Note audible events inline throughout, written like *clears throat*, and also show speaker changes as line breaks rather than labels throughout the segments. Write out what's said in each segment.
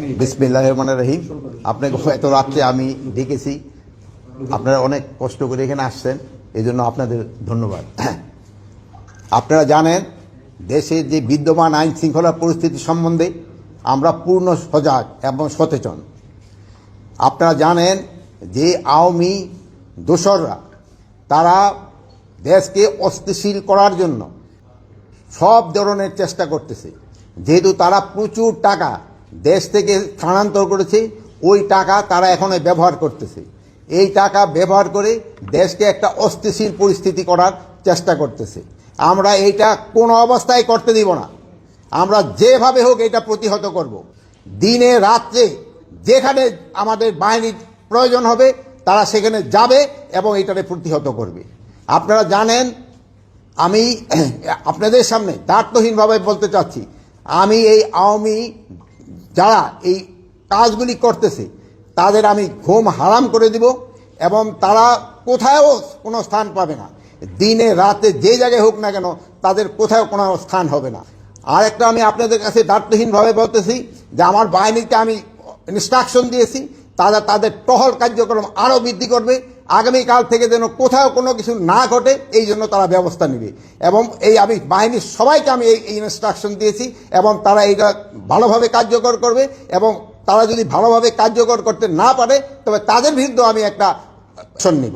বিসমিল্লাহ রহমান রহিম। আপনাকে এত রাত্রে আমি ডেকেছি। আপনারা অনেক কষ্ট করে এখানে আসছেন। এই জন্য আপনাদের ধন্যবাদ। আপনারা জানেন, দেশের যে বিদ্যমান আইন শৃঙ্খলা পরিস্থিতি সম্বন্ধে আমরা পূর্ণ সজাগ এবং সচেতন। আপনারা জানেন যে আওয়ামী দোসররা, তারা দেশকে অস্থিতিশীল করার জন্য সব ধরনের চেষ্টা করতেছে। যেহেতু তারা প্রচুর টাকা দেশ থেকে স্থানান্তর করেছে, ওই টাকা তারা এখন ব্যবহার করতেছে। এই টাকা ব্যবহার করে দেশকে একটা অস্থিতিশীল পরিস্থিতি করার চেষ্টা করতেছে। আমরা এইটা কোনো অবস্থায় করতে দিব না। আমরা যেভাবে হোক এটা প্রতিহত করব। দিনে রাত্রে যেখানে আমাদের বাহিনীর প্রয়োজন হবে, তারা সেখানে যাবে এবং এটাকে প্রতিহত করবে। আপনারা জানেন, আমি, *clears throat* আপনাদের সামনে দার্থহীনভাবে বলতে চাচ্ছি, আমি এই আওয়ামী যারা এই কাজগুলি করতেছে, তাদের আমি ঘুম হারাম করে দিব এবং তারা কোথায়ও কোনো স্থান পাবে না। দিনে, রাতে যে জায়গায় হোক না কেন, তাদের কোথাও কোনো স্থান হবে না। আর একটা আমি আপনাদের কাছে দায়িত্বহীনভাবে বলতেছি যে আমার বাহিনীকে আমি ইনস্ট্রাকশন দিয়েছি তারা তাদের টহল কার্যক্রম আরও বৃদ্ধি করবে। আগামীকাল থেকে যেন কোথাও কোনো কিছু না ঘটে, এই জন্য তারা ব্যবস্থা নেবে। এবং এই আমি বাহিনীর সবাইকে আমি এই ইনস্ট্রাকশন দিয়েছি এবং তারা এইটা ভালোভাবে কার্যকর করবে এবং তারা যদি ভালোভাবে কার্যকর করতে না পারে, তবে তাদের বিরুদ্ধে আমি একটা অ্যাকশন নিব।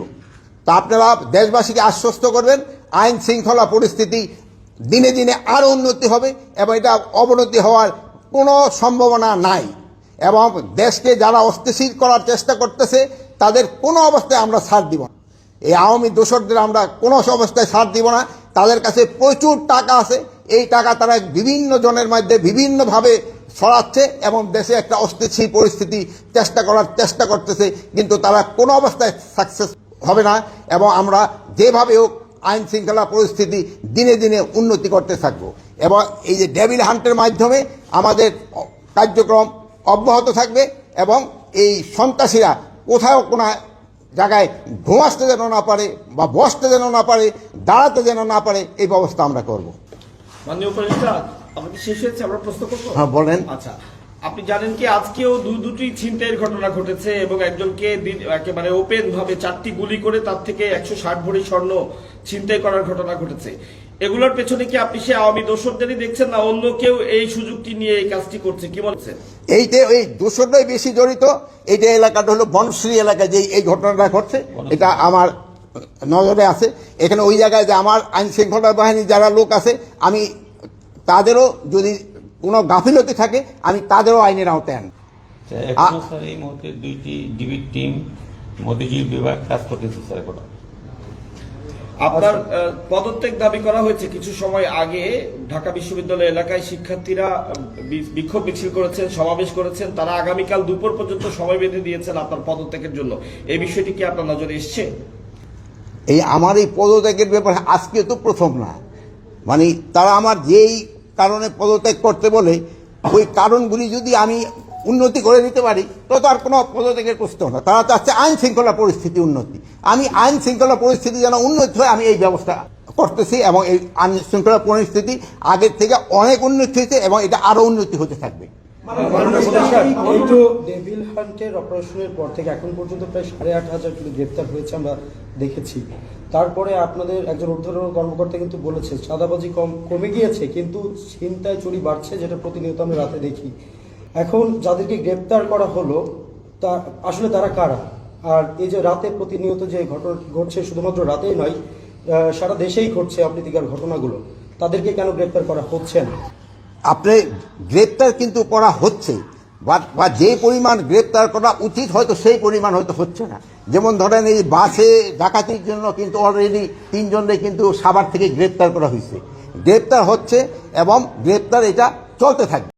তা আপনারা দেশবাসীকে আশ্বস্ত করবেন, আইন শৃঙ্খলা পরিস্থিতি দিনে দিনে আরও উন্নতি হবে এবং এটা অবনতি হওয়ার কোনো সম্ভাবনা নাই। এবং দেশকে যারা অস্থিতিশীল করার চেষ্টা করতেছে, তাদের কোনো অবস্থায় আমরা ছাড় দিব না। এই আওয়ামী দোসরদের আমরা কোনো অবস্থায় ছাড় দিব না। তাদের কাছে প্রচুর টাকা আছে। এই টাকা তারা বিভিন্ন জনের মধ্যে বিভিন্নভাবে ছড়াচ্ছে এবং দেশে একটা অস্থিতিশীল পরিস্থিতি চেষ্টা করার চেষ্টা করতেছে, কিন্তু তারা কোনো অবস্থায় সাকসেস হবে না এবং আমরা যেভাবে হোক আইন শৃঙ্খলা পরিস্থিতি দিনে দিনে উন্নতি করতে থাকব। এবং এই যে ডেভিল হান্টের মাধ্যমে আমাদের কার্যক্রম অব্যাহত থাকবে এবং এই সন্ত্রাসীরা কোথাও কোনো জায়গায় ঘুমাসতে যেন না পারে বা বসতে যেন না পারে দাঁড়াতে যেন না পারে এই ব্যবস্থা আমরা করব।
মাননীয় উপদেষ্টা আমাদের শেষ হয়েছে? আমরা প্রশ্ন করব?
হ্যাঁ, বলেন।
আচ্ছা আপনি জানেন কি আজকেও দু দুটি ছিনতাইয়ের ঘটনা ঘটেছে এবং একজনকে একেবারে ওপেন ভাবে চারটি গুলি করে তার থেকে একশো ষাট ভরি স্বর্ণ ছিনতাই করার ঘটনা ঘটেছে। এগুলোর পেছনে কি আপনি সে আওয়ামী দোষরদেরই দেখছেন না অন্য কেউ এই সুযোগটি নিয়ে এই কাজটি করছে? কি বলছেন?
এইতে ওই দূষণটাই বেশি জড়িত। এইটা এলাকাটা হলো বনশ্রী এলাকায় যে এই ঘটনাটা ঘটছে এটা আমার নজরে আছে। এখানে ওই জায়গায় যে আমার আইন শৃঙ্খলা বাহিনীর যারা লোক আছে আমি তাদেরও যদি কোনো গাফিলতি থাকে আমি তাদেরও আইনের আওতায় আনি।
এই মুহূর্তে দুইটি ডিবির টিম মতিঝিল বিভাগ কাজ করতেছে স্যার
আপনার পদত্যাগ দাবি করা হয়েছে কিছু সময় আগে। ঢাকা বিশ্ববিদ্যালয় এলাকায় শিক্ষার্থীরা বিক্ষোভ মিছিল করেছেন সমাবেশ করেছেন। তারা আগামীকাল দুপুর পর্যন্ত সময় বেঁধে দিয়েছেন আপনার পদত্যাগের জন্য। এই বিষয়টি কি আপনার নজরে এসছে?
এই আমার এই পদত্যাগের ব্যাপারে আজকে তো প্রথম না। মানে তারা আমার যেই কারণে পদত্যাগ করতে বলে ওই কারণগুলি যদি আমি উন্নতি করে দিতে পারি, তো তার কোনো পদত্যাগের প্রশ্ন না। তারা চাচ্ছে আইন শৃঙ্খলা পরিস্থিতি উন্নতি। আমি আইন শৃঙ্খলা পরিস্থিতি যেন উন্নতি হয়, আমি এই ব্যবস্থা করতেছি এবং এই আইন শৃঙ্খলা পরিস্থিতি আগের থেকে অনেক উন্নতি হয়েছে এবং এটা আরও উন্নতি হতে থাকবে।
অপারেশনের পর থেকে এখন পর্যন্ত প্রায় সাড়ে আট হাজার কিলো গ্রেপ্তার হয়েছে আমরা দেখেছি। তারপরে আপনাদের একজন ঊর্ধ্বতন কর্মকর্তা কিন্তু বলেছে, চাঁদাবাজি কম কমে গিয়েছে, কিন্তু ছিনতাই চুরি বাড়ছে, যেটা প্রতিনিয়ত আমরা রাতে দেখি। এখন যাদেরকে গ্রেপ্তার করা হলো, তা আসলে তারা কারা? আর এই যে রাতে প্রতিনিয়ত যে ঘটনা ঘটছে, শুধুমাত্র রাতেই নয় সারা দেশেই ঘটছে অপ্রীতিকর ঘটনাগুলো। তাদেরকে কেন গ্রেপ্তার করা হচ্ছে না?
আপনি গ্রেপ্তার কিন্তু করা হচ্ছে। বা- যে পরিমাণ গ্রেপ্তার করা উচিত, হয়তো সেই পরিমাণ হয়তো হচ্ছে না। যেমন ধরেন এই বাসে ডাকাতির জন্য কিন্তু অলরেডি তিনজনকে কিন্তু সাভার থেকে গ্রেপ্তার করা হয়েছে। গ্রেপ্তার হচ্ছে এবং গ্রেপ্তার এটা চলতে থাকবে।